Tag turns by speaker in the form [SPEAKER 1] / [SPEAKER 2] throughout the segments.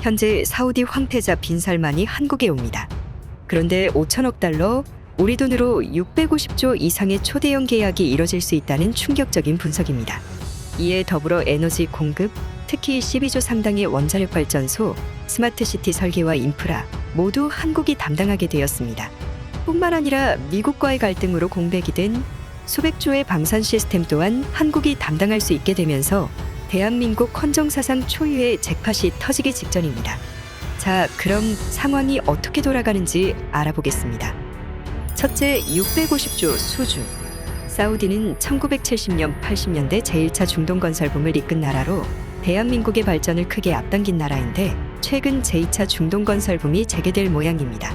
[SPEAKER 1] 현재 사우디 황태자 빈살만이 한국에 옵니다. 그런데 5천억 달러, 우리 돈으로 650조 이상의 초대형 계약이 이뤄질 수 있다는 충격적인 분석입니다. 이에 더불어 에너지 공급, 특히 12조 상당의 원자력 발전소, 스마트시티 설계와 인프라 모두 한국이 담당하게 되었습니다. 뿐만 아니라 미국과의 갈등으로 공백이 된 수백조의 방산 시스템 또한 한국이 담당할 수 있게 되면서 대한민국 헌정사상 초유의 잭팟이 터지기 직전입니다. 자, 그럼 상황이 어떻게 돌아가는지 알아보겠습니다. 첫째, 650조 수주. 사우디는 1970년, 80년대 제1차 중동 건설 붐을 이끈 나라로 대한민국의 발전을 크게 앞당긴 나라인데 최근 제2차 중동 건설 붐이 재개될 모양입니다.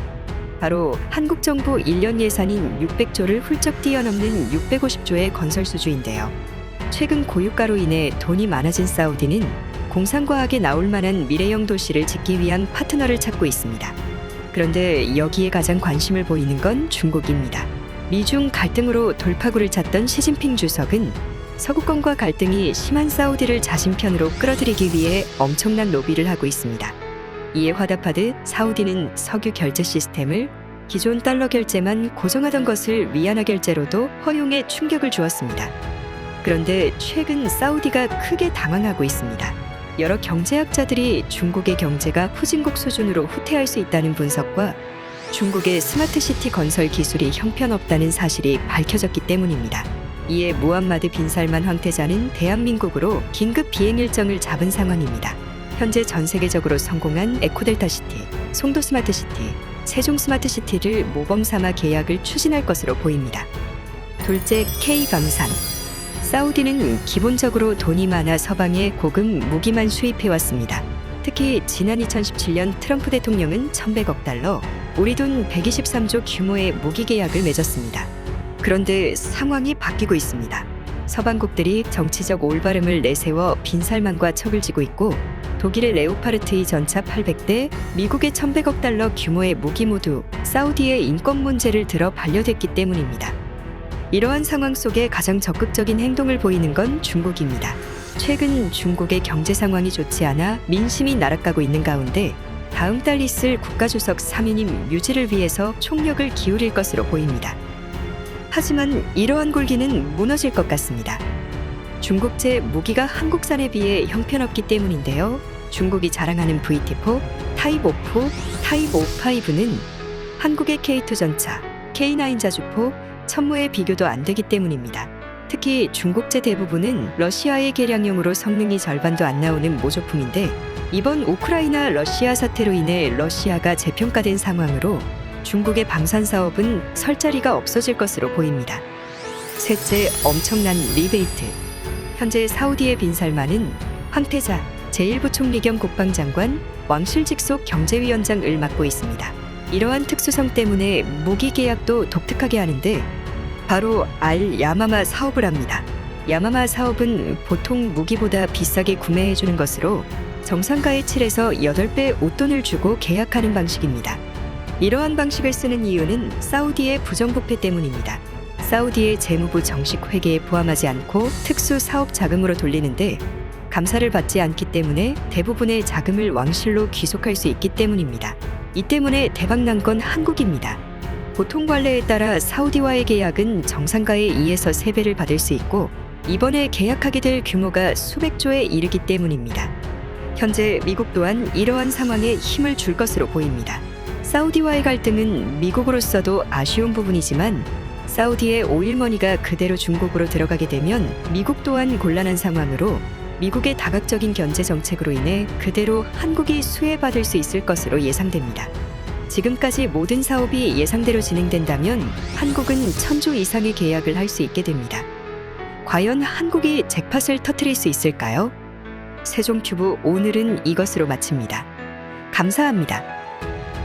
[SPEAKER 1] 바로 한국 정부 1년 예산인 600조를 훌쩍 뛰어넘는 650조의 건설 수주인데요. 최근 고유가로 인해 돈이 많아진 사우디는 공상과학에 나올 만한 미래형 도시를 짓기 위한 파트너를 찾고 있습니다. 그런데 여기에 가장 관심을 보이는 건 중국입니다. 미중 갈등으로 돌파구를 찾던 시진핑 주석은 서구권과 갈등이 심한 사우디를 자신 편으로 끌어들이기 위해 엄청난 로비를 하고 있습니다. 이에 화답하듯 사우디는 석유 결제 시스템을 기존 달러 결제만 고정하던 것을 위안화 결제로도 허용해 충격을 주었습니다. 그런데 최근 사우디가 크게 당황하고 있습니다. 여러 경제학자들이 중국의 경제가 후진국 수준으로 후퇴할 수 있다는 분석과 중국의 스마트시티 건설 기술이 형편없다는 사실이 밝혀졌기 때문입니다. 이에 무함마드 빈살만 황태자는 대한민국으로 긴급 비행 일정을 잡은 상황입니다. 현재 전 세계적으로 성공한 에코델타 시티, 송도 스마트 시티, 세종 스마트 시티를 모범 삼아 계약을 추진할 것으로 보입니다. 둘째, K 방산. 사우디는 기본적으로 돈이 많아 서방에 고급 무기만 수입해 왔습니다. 특히 지난 2017년 트럼프 대통령은 1,100억 달러, 우리 돈 123조 규모의 무기 계약을 맺었습니다. 그런데 상황이 바뀌고 있습니다. 서방국들이 정치적 올바름을 내세워 빈살만과 척을 지고 있고 독일의 레오파르트 2 전차 800대, 미국의 1,100억 달러 규모의 무기 모두 사우디의 인권 문제를 들어 반려됐기 때문입니다. 이러한 상황 속에 가장 적극적인 행동을 보이는 건 중국입니다. 최근 중국의 경제 상황이 좋지 않아 민심이 날아가고 있는 가운데 다음 달 있을 국가주석 3인임 유지를 위해서 총력을 기울일 것으로 보입니다. 하지만 이러한 굴기는 무너질 것 같습니다. 중국제 무기가 한국산에 비해 형편없기 때문인데요. 중국이 자랑하는 VT4, 타입 5포, 타입 5파이브는 한국의 K2 전차, K9 자주포, 천무의 비교도 안 되기 때문입니다. 특히 중국제 대부분은 러시아의 개량용으로 성능이 절반도 안 나오는 모조품인데 이번 우크라이나 러시아 사태로 인해 러시아가 재평가된 상황으로 중국의 방산 사업은 설 자리가 없어질 것으로 보입니다. 셋째, 엄청난 리베이트. 현재 사우디의 빈살만은 황태자 제1부총리 겸 국방장관 왕실 직속 경제위원장을 맡고 있습니다. 이러한 특수성 때문에 무기 계약도 독특하게 하는데 바로 알 야마마 사업을 합니다. 야마마 사업은 보통 무기보다 비싸게 구매해 주는 것으로 정상가의 7에서 8배 웃돈을 주고 계약하는 방식입니다. 이러한 방식을 쓰는 이유는 사우디의 부정부패 때문입니다. 사우디의 재무부 정식 회계에 포함하지 않고 특수 사업 자금으로 돌리는데 감사를 받지 않기 때문에 대부분의 자금을 왕실로 귀속할 수 있기 때문입니다. 이 때문에 대박난 건 한국입니다. 보통 관례에 따라 사우디와의 계약은 정상가의 2에서 3배를 받을 수 있고 이번에 계약하게 될 규모가 수백조에 이르기 때문입니다. 현재 미국 또한 이러한 상황에 힘을 줄 것으로 보입니다. 사우디와의 갈등은 미국으로서도 아쉬운 부분이지만 사우디의 오일머니가 그대로 중국으로 들어가게 되면 미국 또한 곤란한 상황으로 미국의 다각적인 견제 정책으로 인해 그대로 한국이 수혜받을 수 있을 것으로 예상됩니다. 지금까지 모든 사업이 예상대로 진행된다면 한국은 천조 이상의 계약을 할 수 있게 됩니다. 과연 한국이 잭팟을 터트릴 수 있을까요? 세종큐브 오늘은 이것으로 마칩니다. 감사합니다.